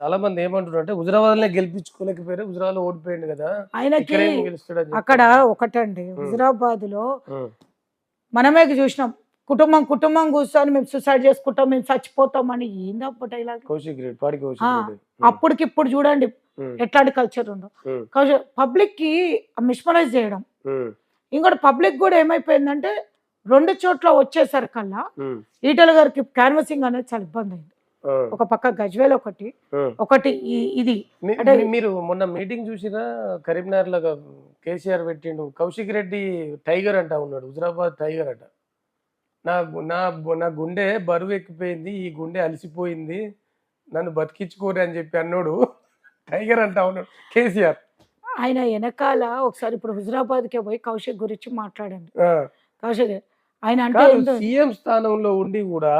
చాలా మంది ఏమంటున్నారు అంటే హుజరాబాద్లో గెలిపించుకోలేకపోయారు హుజరాబాద్లో ఓడిపోయింది కదా. ఆయనకి అక్కడ ఒకటండి హుజరాబాద్లో మనమే చూసినాం కుటుంబం కుటుంబం కూర్చొని మేము సూసైడ్ చేసుకుంటాం మేము చచ్చిపోతాం అని ఏందప్ప డైలాగ్ కౌశిక్ అప్పటికి ఇప్పుడు చూడండి ఎట్లాంటి కల్చర్ ఉందో. పబ్లిక్కి మిస్మరైజ్ చేయడం. ఇంకోటి పబ్లిక్ కూడా ఏమైపోయిందంటే రెండు చోట్ల వచ్చేసరికల్లా ఈటల గారికి క్యాన్వసింగ్ అనేది చాలా ఇబ్బంది అయింది. ఒక పక్క గజ్వేల్ ఒకటి. ఒకటి ఇది. అంటే- మీరు మొన్న మీటింగ్ చూసిరా కరీంనగర్లో కేసీఆర్ పెట్టిండు కౌశిక్ రెడ్డి టైగర్ అంటా ఉన్నాడు హుజరాబాద్ టైగర్ అంట. నా నా నా గుండె బరువు ఎక్కిపోయింది ఈ గుండె అలసిపోయింది నన్ను బతికించుకోరు అని చెప్పి అన్నాడు టైగర్ అంటా ఉన్నాడు కేసీఆర్. ఆయన వెనకాల ఒకసారి ఇప్పుడు హుజరాబాద్కే పోయి కౌశిక్ గురించి మాట్లాడండి. కౌశిక్ ఆయన అంటే సీఎం స్థానంలో ఉండి కూడా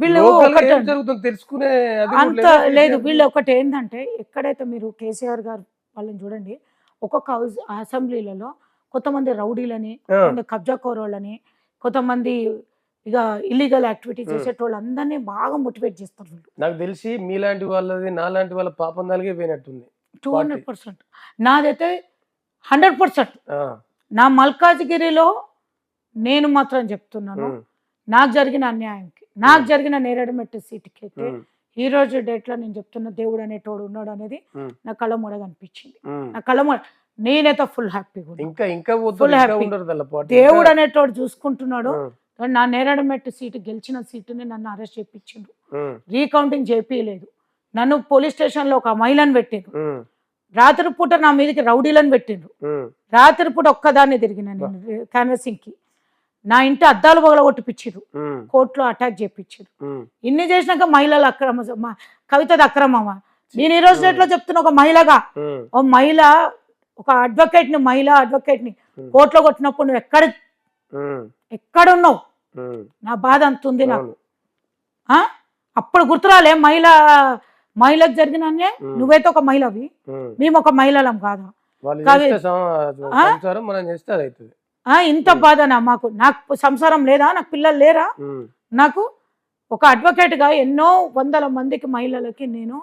వీళ్ళు తెలుసుకునే అంత లేదా? వీళ్ళు ఒకటి ఏంటంటే ఎక్కడైతే మీరు కేసీఆర్ గారు వాళ్ళని చూడండి ఒక్కొక్క హౌస్ అసెంబ్లీలలో కొంతమంది రౌడీలని కొంత కబ్జా కోరోళ్ళని కొంతమంది ఇక ఇల్లీగల్ యాక్టివిటీ. చేసేటోళ్ళు అందరినీ బాగా మోటివేట్ చేస్తారు వీళ్ళు. నాకు తెలిసి మీలాంటి వాళ్ళది నాలాంటి వాళ్ళ పాపం నలిగే పోయినట్టుంది టూ హండ్రెడ్ పర్సెంట్. నాదైతే హండ్రెడ్ పర్సెంట్. నా మల్కాజ్గిరిలో నేను మాత్రం చెప్తున్నాను నాకు జరిగిన అన్యాయంకి నాకు. జరిగిన నేరడమెట్టు సీటుకి అయితే ఈ రోజు డేట్లో నేను చెప్తున్న దేవుడు అనేటోడు ఉన్నాడు అనేది. నా కళ్ళ మూడ కనిపించింది. నా కళ్ళ మూడ నేనైతే ఫుల్ హ్యాపీగా ఇంకా దానిలో పాటు. దేవుడు అనేటోడు చూసుకుంటున్నాడు. నా నేరడమెట్టు సీటు గెలిచిన సీటుని నన్ను అరెస్ట్ చేయించిండు రీకౌంటింగ్ చేపియలేదు. నన్ను పోలీస్ స్టేషన్లో ఒక మహిళను పెట్టిండ్రు. ఉమ్, రాత్రిపూట నా మీదకి రౌడీలను పెట్టిండ్రు. ఉమ్, రాత్రిపూట ఒక్కదాన్ని తిరిగిన నేను క్యాన్వసింగ్కి నా ఇంటి అద్దాలు పగల కొట్టిపించారు ఉమ్, కోర్టులో అటాక్ చేయించారు ఇన్ని చేసినాక మహిళల అక్రమ కవితది అక్రమమా? నేను ఈ రోజు డేట్లో చెప్తున్నా? ఒక మహిళగా. ఓ మహిళ ఒక అడ్వకేట్ని మహిళా అడ్వకేట్ని. కోర్టులో కొట్టినప్పుడు నువ్వు ఎక్కడ ఎక్కడున్నావు? నా బాధ అంత ఉంది నాకు? అప్పుడు గుర్తురాలే మహిళ మహిళకు జరిగిన. నువ్వైతే ఒక మహిళవి. మేము ఒక మహిళలం కాదా? ఇంత. బాధనా మాకు? నాకు సంసారం లేదా? నాకు పిల్లలు లేరా? నాకు ఒక అడ్వకేట్గా ఎన్నో వందల మందికి మహిళలకి నేను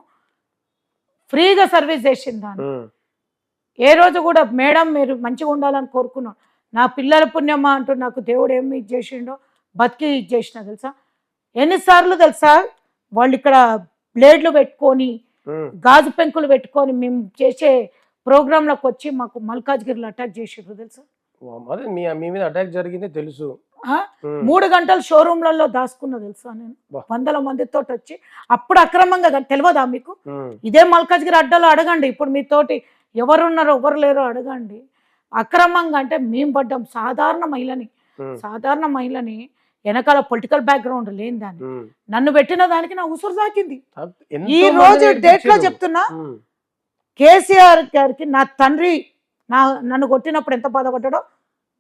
ఫ్రీగా సర్వీస్ చేసిందాన్ని ఉమ్, ఏ రోజు కూడా మేడం మీరు మంచిగా ఉండాలని కోరుకున్నాను నా పిల్లల పుణ్యమా? అంటూ నాకు దేవుడు ఏమి ఇది చేసిండో బతికి ఇది చేసిన తెలుసా? ఎన్నిసార్లు తెలుసా? వాళ్ళు ఇక్కడ బ్లేడ్లు పెట్టుకొని గాజు పెంకులు పెట్టుకొని మేము చేసే ప్రోగ్రాంలకు వచ్చి మాకు మల్కాజ్గిరిలో అటాక్ చేసిండ్రు తెలుసా? అదే మీ మీ మీద అటాక్ జరిగింది తెలుసు. మూడు గంటలు షోరూమ్లలో దాచుకున్నా తెలుసా నేను. వందల మందితో వచ్చి అప్పుడు అక్రమంగా తెలియదా మీకు? ఇదే మల్కాజ్గిరి అడ్డలో అడగండి. ఇప్పుడు మీతోటి ఎవరున్నారో ఎవరు లేరో అడగండి. అక్రమంగా అంటే మేము పడ్డాం. సాధారణ మహిళని సాధారణ మహిళని వెనకాల పొలిటికల్ బ్యాక్గ్రౌండ్ లేని దాన్ని. నన్ను పెట్టిన దానికి నా ఉసురు ఎంతో ఈ రోజు డేట్లో. చెప్తున్నా కేసీఆర్ గారికి నా తండ్రి నా నన్ను కొట్టినప్పుడు ఎంత బాధపడ్డాడో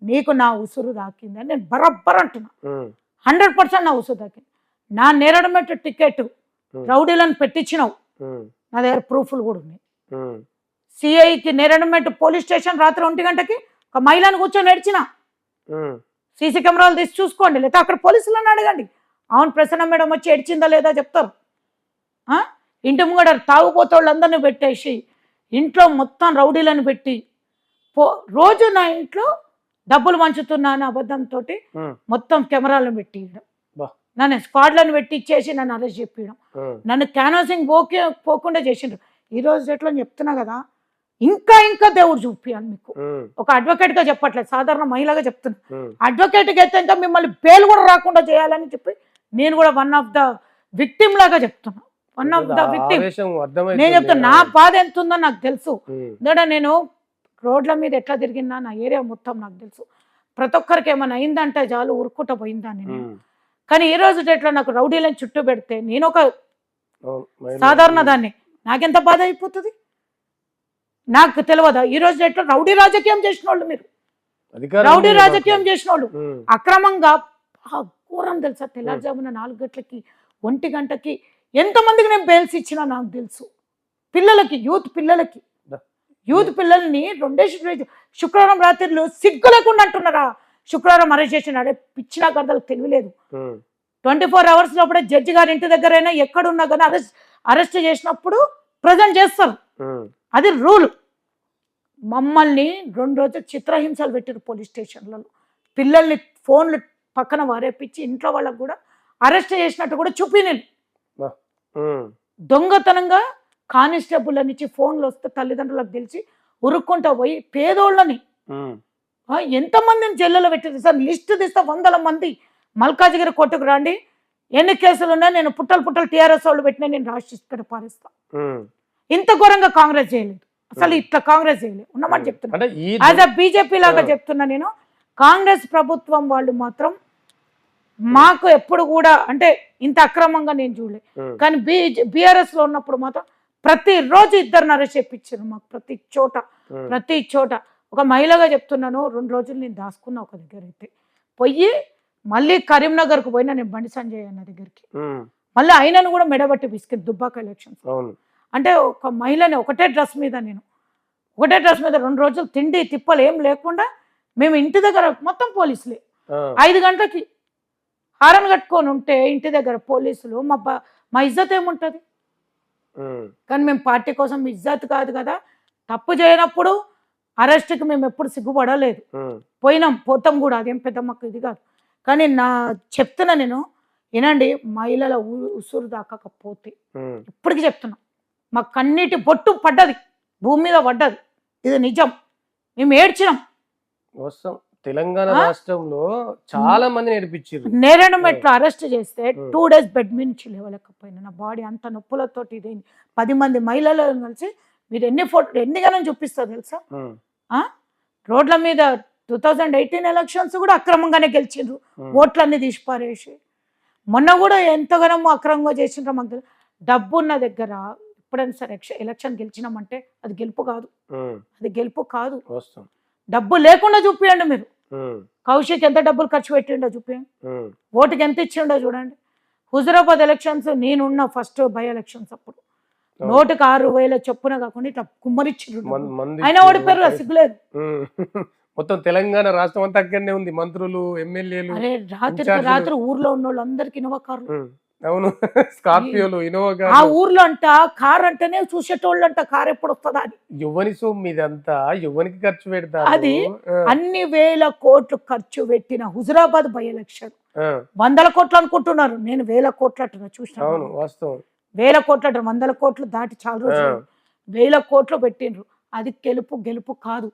నీకు నా ఉసురు తాకింది అని నేను బరబ్బర్ అంటున్నా. హండ్రెడ్ పర్సెంట్ నా ఉసురు తాకింది నా నేరడమెట్ టికెట్ రౌడీలను పెట్టించినావు. నా దగ్గర ప్రూఫ్లు కూడా ఉన్నాయి. సిఐకి నేరడమెట్ పోలీస్ స్టేషన్ రాత్రి ఒంటి గంటకి ఒక మహిళను కూర్చొని నడిచిన సీసీ కెమెరాలు తీసి చూసుకోండి. లేదా అక్కడ పోలీసులను అడగండి. అవును ప్రసన్న మేడం వచ్చి ఏడ్చిందా లేదా చెప్తారు. ఆ? ఇంటి ముంగడ తాగుపోతోళ్ళందరినీ పెట్టేసి ఇంట్లో మొత్తం రౌడీలను పెట్టి రోజు నా ఇంట్లో డబ్బులు పంచుతున్నాను అబద్ధంతో మొత్తం కెమెరాలను పెట్టి. నన్ను స్క్వాడ్లను పెట్టి ఇచ్చేసి నన్ను అరెస్ట్ చెప్పియడం ఉమ్, నన్ను క్యాన్వాసింగ్ పోకే పోకుండా చేసిండ్రు. ఈ రోజు ఎట్లా చెప్తున్నా కదా ఇంకా ఇంకా దేవుడు చూపియాలి మీకు. ఒక అడ్వకేట్గా చెప్పట్లేదు సాధారణ మహిళగా చెప్తున్నా. ఉమ్, అడ్వకేట్కి అయితే ఇంకా మిమ్మల్ని బెయిల్ కూడా రాకుండా చేయాలని చెప్పి నేను కూడా వన్ ఆఫ్ ద విక్టిమ్ లాగా చెప్తున్నా. One of the victim. నేను చెప్తున్నా నా బాధ ఎంత ఉందో నాకు తెలుసు. ఎందుకంటే నేను రోడ్ల మీద ఎట్లా తిరిగినా నా ఏరియా మొత్తం నాకు తెలుసు. ప్రతి ఒక్కరికి ఏమైనా అయిందంటే చాలు ఉరుక్కుంట పోయిందాన్ని నేను. కానీ ఈ రోజు డేట్లో నాకు రౌడీలను చుట్టూ పెడితే నేను ఒక సాధారణ దాన్ని. నాకెంత బాధ అయిపోతుంది? నాకు తెలియదా ఈ రోజు డేట్లో రౌడీ రాజకీయం చేసిన వాళ్ళు మీరు రౌడీ రాజకీయం. చేసిన వాళ్ళు అక్రమంగా ఘోరం తెలుసా? తెల్లారుజామున నాలుగు గంటలకి ఒంటి గంటకి ఎంతమందికి నేను బెయిల్స్ ఇచ్చినా నాకు తెలుసు. పిల్లలకి యూత్ పిల్లలకి. యూత్ పిల్లల్ని రెండేసి రోజు శుక్రవారం రాత్రిలో సిగ్గు లేకుండా అంటున్నారా? శుక్రవారం అరెస్ట్ చేసిన అడే పిచ్చినా గర్దలకు తెలియలేదు ట్వంటీ ఫోర్ అవర్స్ లోపల జడ్జి గారి ఇంటి దగ్గరైనా ఎక్కడున్నా కానీ అరెస్ట్ అరెస్ట్ చేసినప్పుడు ప్రజెంట్ చేస్తారు. అది రూల్. మమ్మల్ని రెండు రోజులు చిత్రహింసలు పెట్టారు పోలీస్ స్టేషన్లలో. పిల్లల్ని ఫోన్లు పక్కన వారేపించి ఇంట్లో వాళ్ళకు కూడా అరెస్ట్ చేసినట్టు కూడా చూపినాను దొంగతనంగా కానిస్టేబుల్ నుంచి ఫోన్లు వస్తే తల్లిదండ్రులకు తెలిసి ఉరుక్కుంటా పోయి పేదోళ్ళని. ఎంతమందిని జైల్లో పెట్టారు సార్ లిస్ట్ తీస్తే వందల మంది మల్కాజిగిరి కోర్టుకు రండి. ఎన్ని కేసులు ఉన్నాయి నేను పుట్టలు పుట్టలు టీఆర్ఎస్ వాళ్ళు పెట్టినా నేను ఇక్కడ పారేస్తా. ఉమ్. ఇంత ఘోరంగా కాంగ్రెస్ చేయలేదు. అసలు. ఇట్లా కాంగ్రెస్ చేయలేదు. ఉన్నమాట చెప్తున్నా. యాజ్ అ బీజేపీ లాగా. చెప్తున్నా నేను కాంగ్రెస్ ప్రభుత్వం వాళ్ళు మాత్రం మాకు ఎప్పుడు కూడా అంటే ఇంత అక్రమంగా నేను చూడలేదు కానీ బీ బీఆర్ఎస్లో ఉన్నప్పుడు మాత్రం ప్రతిరోజు ఇద్దరు అరెస్ట్ చేయించారు మాకు ప్రతి చోట ప్రతి చోట. ఒక మహిళగా చెప్తున్నాను రెండు రోజులు నేను దాచుకున్నా ఒక దగ్గర అయితే. పోయి మళ్ళీ కరీంనగర్కు పోయినా నేను బండి సంజయ్ అన్న దగ్గరికి. మళ్ళీ ఆయనను కూడా మెడబట్టి బిస్కెట్ దుబ్బాక ఎలక్షన్స్. అవును. అంటే ఒక మహిళని ఒకటే డ్రెస్ మీద నేను ఒకటే డ్రెస్ మీద రెండు రోజులు తిండి తిప్పలు ఏం లేకుండా మేము ఇంటి దగ్గర మొత్తం పోలీసులే. ఐదు గంటలకి హారన్ కట్టుకొని ఉంటే ఇంటి దగ్గర పోలీసులు మా మా ఇజ్జత్ ఏముంటుంది? కానీ మేము పార్టీ కోసం ఇజ్జత్ కాదు కదా. తప్పు చేయనప్పుడు అరెస్ట్కి మేము ఎప్పుడు సిగ్గుపడలేదు. పోయినాం పోతాం కూడా. అదేం పెద్ద మాకు ఇది కాదు. కానీ నా చెప్తున్నా నేను వినండి మహిళల ఉసురు దాకకపోతే ఉమ్, ఇప్పటికి చెప్తున్నా. మా కన్నీటి బొట్టు పడ్డది. భూమి మీద పడ్డది. ఇది నిజం. మేము ఏడ్చినాం. వస్తాం. తెలంగాణ? రాష్ట్రంలో చాలా మంది నేర్పించారు నేరేడు మెట్లు అరెస్ట్ చేస్తే. టూ డేస్ బెడ్ నుంచి లేవలేకపోయినా. నా బాడీ అంత నొప్పులతోటి ఇదైంది. పది మంది మహిళలను కలిసి మీరు ఎన్ని ఫోటో ఎన్ని గణం చూపిస్తారు తెలుసా? రోడ్ల మీద టూ థౌజండ్ ఎయిటీన్ ఎలక్షన్స్ కూడా అక్రమంగానే గెలిచిండ్రు. ఓట్లన్నీ తీసి పారేసి మొన్న కూడా ఎంతగానో అక్రమంగా చేసిండ్రో మాకు తెలియదు. డబ్బు ఉన్న దగ్గర ఎప్పుడైనా సరే ఎలక్షన్- గెలిచినామంటే అది గెలుపు కాదు. అది గెలుపు కాదు. డబ్బు లేకుండా చూపియండి మీరు. కౌశిక్ ఎంత డబ్బులు ఖర్చు పెట్టిండో ఉమ్, ఓటుకి ఎంత ఇచ్చిండో చూడండి. హుజరాబాద్ ఎలక్షన్స్ నేనున్న ఫస్ట్ బై ఎలక్షన్స్ అప్పుడు. నోటుకు ఆరు వేల చొప్పున కాకుండా ఇట్లా. మంది అయినా ఓడిపోయారు సిగ్గులేదు. మొత్తం తెలంగాణ రాష్ట్రం అంతా అక్కడనే ఉంది. మంత్రులు ఎమ్మెల్యేలు ఇన్ఛార్జీలు. రాత్రి ఊర్లో ఉన్న వాళ్ళందరికి ఇనోవా కార్లు ఉమ్, అవును. స్కార్పియోలు ఇన్నోవా ఆ ఊర్లో అంట కార్ అంటేనే చూసేటోళ్ళు అంట కార్ ఎప్పుడు వస్తుందా అని. యువని సొమ్ము ఇదంతా యువనికి ఖర్చు పెడతారు. అది అన్ని వేల కోట్లు ఖర్చు పెట్టిన హుజరాబాద్ బై ఎలక్షన్. వందల కోట్లు అనుకుంటున్నారు. నేను వేల కోట్లు అంటున్నా అవును చూసిన వాస్తవం. వేల కోట్లు అంటారు వందల కోట్లు దాటి చాలా రోజులు. వేల కోట్లు పెట్టిండ్రు. అది గెలుపు గెలుపు కాదు.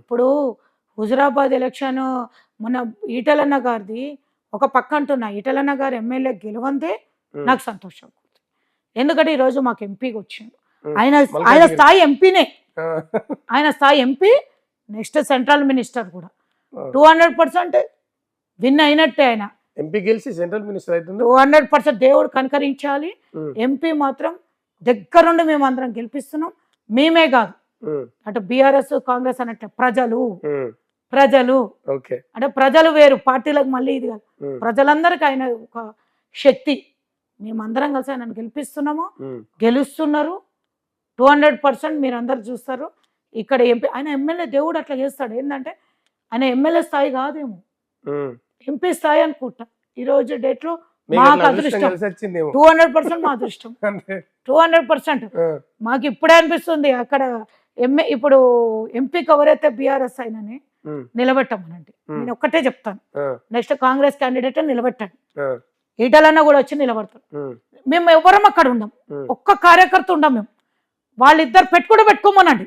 ఇప్పుడు హుజరాబాద్ ఎలక్షన్ మొన్న ఈటలన్న గారిది ఒక పక్క అంటున్నా ఈటలన్న గారు ఎమ్మెల్యే గెలవందే నాకు సంతోషం ఎందుకంటే ఈరోజు మాకు ఎంపీకి వచ్చిండు. ఆయన. ఆయన స్థాయి ఎంపీనే. ఆయన స్థాయి ఎంపీ నెక్స్ట్ సెంట్రల్ మినిస్టర్ కూడా. టూ హండ్రెడ్ పర్సెంట్ విన్ అయినట్టే ఆయన. ఎంపీ గెలిచి సెంట్రల్ మినిస్టర్ అవుతుంది టూ హండ్రెడ్ పర్సెంట్ దేవుడు కనకరించాలి. ఎంపీ మాత్రం దగ్గరుండి మేము అందరం గెలిపిస్తున్నాం. మేమే కాదు. అటు బీఆర్ఎస్ కాంగ్రెస్ అన్నట్టు ప్రజలు ప్రజలు. అంటే ప్రజలు వేరు పార్టీలకు మళ్ళీ ఇది కాదు. ప్రజలందరికీ ఆయన ఒక శక్తి. మేమందరం కలిసి ఆయనను గెలిపిస్తున్నాము. గెలుస్తున్నారు. టూ హండ్రెడ్ పర్సెంట్ మీరు అందరు చూస్తారు. ఇక్కడ ఎంపీ ఆయన ఎమ్మెల్యే దేవుడు అట్లా చేస్తాడు. ఏంటంటే ఆయన ఎమ్మెల్యే స్థాయి కాదేమో. ఎంపీ స్థాయి అనుకుంటా. ఈ రోజు డేట్లో మీకు మాకు అదృష్టం టూ హండ్రెడ్ పర్సెంట్ మా అదృష్టం. Two hundred percent. మాకు ఇప్పుడే అనిపిస్తుంది అక్కడ ఎంఏ ఇప్పుడు ఎంపీకి ఎవరైతే బీఆర్ఎస్ అయినని నిలబెట్టమనండి. నేను ఒక్కటే చెప్తాను. నెక్స్ట్ కాంగ్రెస్ క్యాండిడేట్ నిలబెట్టండి. ఈటలన్న కూడా వచ్చి నిలబడతాడు ఉమ్, మేము ఎవరం అక్కడ ఉండం. ఒక్క కార్యకర్త ఉండం మేము. వాళ్ళిద్దరు పెట్టుకుని పెట్టుకోమనండి.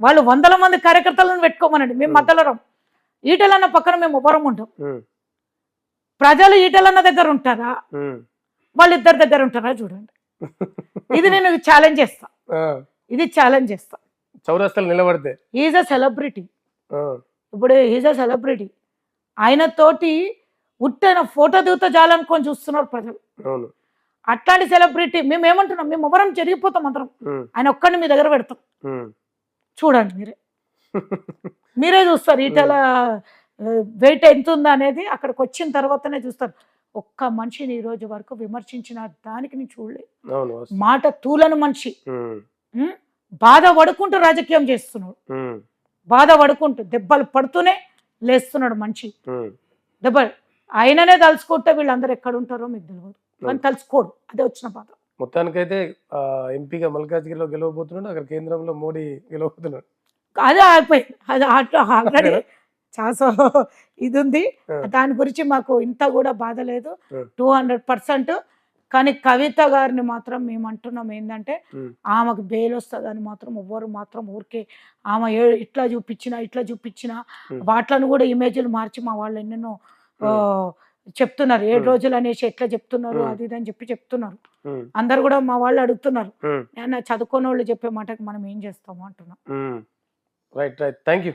వాళ్ళు వందల మంది కార్యకర్తలను పెట్టుకోమనండి. మేము. మధ్యలో రం ఈటలన్న పక్కన మేము ఎవరం ఉండం. ప్రజలు ఈటలన్న దగ్గర ఉంటారా. వాళ్ళిద్దరి దగ్గర ఉంటారా చూడండి. ఇది నేను ఛాలెంజ్ చేస్తా. ఇది ఛాలెంజ్ చేస్తా. చౌరస్తాలు నిలబడితే. ఈజ్ అ సెలబ్రిటీ ఇప్పుడు ఈజ్ అ సెలబ్రిటీ ఆయనతోటి ఉట్టైన ఫోటో దిగుతా చాలనుకొని చూస్తున్నారు ప్రజలు. అట్లాంటి సెలబ్రిటీ మేము ఏమంటున్నాం మేము ఎవరం జరిగిపోతాం అందరం. ఆయన ఒక్కడిని మీ దగ్గర పెడతాం. చూడండి మీరే. మీరే చూస్తారు ఈటల వెయిట్ ఎంత ఉందా అనేది అక్కడికి వచ్చిన తర్వాతనే చూస్తారు. ఒక్క మనిషిని ఈ రోజు వరకు విమర్శించిన దానికి నేను చూడలేదు. మాట తూలని మనిషి. బాధ పడుకుంటూ రాజకీయం చేస్తున్నాడు. బాధ పడుకుంటూ దెబ్బలు పడుతూనే లేస్తున్నాడు మనిషి. ఉమ్. దెబ్బలు ఆయననే తలుచుకుంటే వీళ్ళందరూ ఎక్కడ ఉంటారో మీకు తెలియదు కానీ తలుచుకోడు. అదే వచ్చిన బాధ. మొత్తానికైతే ఎంపీగా మల్కాజ్గిరిలో గెలవబోతున్నాడు అక్కడ కేంద్రంలో మోడీ గెలవబోతున్నాడు. అదే అయిపోయింది అది ఆల్రెడీ చాలా ఇది ఉంది. దాని గురించి మాకు ఇంత కూడా బాధ లేదు. టూ హండ్రెడ్ పర్సెంట్ కానీ కవిత గారిని మాత్రం మేము అంటున్నాం ఏంటంటే. ఆమెకు బెయిల్ వస్తుందని మాత్రం ఎవ్వరు మాత్రం ఊరికే ఆమె ఇట్లా చూపించిన ఇట్లా చూపించిన. వాటిలను కూడా ఇమేజ్లు మార్చి మా వాళ్ళు ఎన్నెన్నో చెప్తున్నారు ఏడు. రోజులు అనేసి ఎట్లా చెప్తున్నారు. అది ఇది అని చెప్పి చెప్తున్నారు అందరు కూడా మా వాళ్ళు అడుగుతున్నారు నేను చదువుకోని వాళ్ళు చెప్పే మాటకి మనం ఏం చేస్తాము అంటున్నాం. Right right thank you